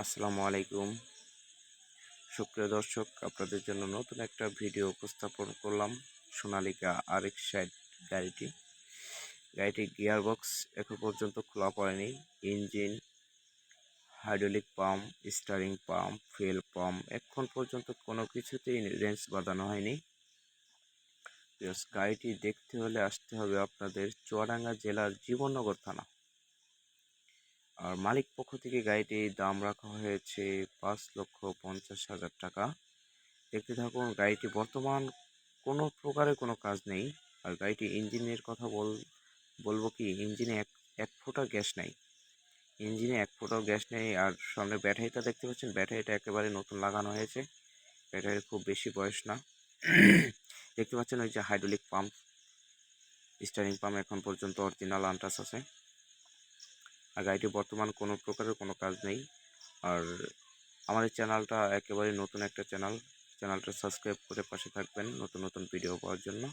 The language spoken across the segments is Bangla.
আসসালামু আলাইকুম। সুপ্রিয় দর্শক, আপনাদের জন্য নতুন একটা ভিডিও উপস্থাপন করলাম সোনালিকা আরেক সাইড গাড়িটি। গাড়িটি গিয়ার বক্স এখন পর্যন্ত খোলা পড়েনি। Engine, hydraulic pump steering pump, fuel pump, এখন পর্যন্ত কোনো কিছুতেই রেঞ্জ বাঁধানো হয়নি। গাড়িটি দেখতে হলে আসতে হবে আপনাদের চুয়াডাঙ্গা জেলার জীবননগর থানা। আর মালিক পক্ষ থেকে গাড়িটির দাম রাখা হয়েছে পাঁচ লক্ষ পঞ্চাশ হাজার টাকা। দেখতে থাকুন, গাড়িটি বর্তমান কোনো প্রকারের কোনো কাজ নেই। আর গাড়িটি ইঞ্জিনের কথা বল, বলব কি, ইঞ্জিনে এক এক ফোঁটা গ্যাস নেই। ইঞ্জিনে এক ফোঁটাও গ্যাস নেই আর সামনে ব্যাটারিটা দেখতে পাচ্ছেন, ব্যাটারিটা একেবারে নতুন লাগানো হয়েছে। ব্যাটারির খুব বেশি বয়স না। দেখতে পাচ্ছেন ওই যে হাইড্রোলিক পাম্প স্টারিং পাম্প এখন পর্যন্ত অরিজিনাল আনটাস আছে। আর গাড়িটি বর্তমান কোনো প্রকারের কোনো কাজ নেই। আর এই চ্যানেলটা একেবারে নতুন একটা চ্যানেল, চ্যানেলটা সাবস্ক্রাইব করে পাশে থাকবেন নতুন নতুন ভিডিও পাওয়ার জন্য।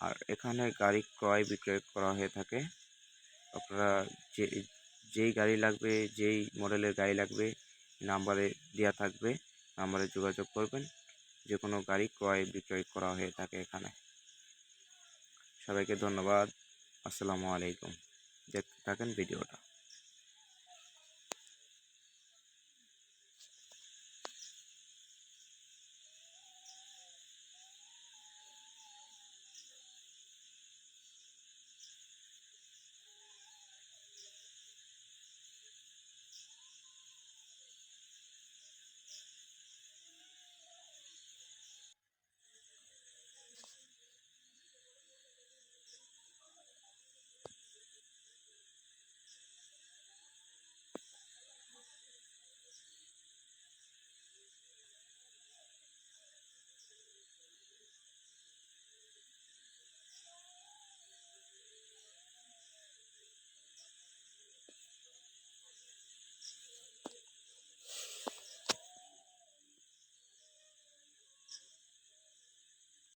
আর এখানে গাড়ি ক্রয় বিক্রয় করা হয়ে থাকে। আপনারা যে, যেই গাড়ি লাগবে, যেই মডেলের গাড়ি লাগবে, নাম্বারে দেওয়া থাকবে, নাম্বারে যোগাযোগ করবেন। যে কোনো গাড়ি ক্রয় বিক্রয় করা হয়ে থাকে এখানে। সবাইকে ধন্যবাদ। আসসালামু আলাইকুম। দেখতে থাকেন ভিডিওটা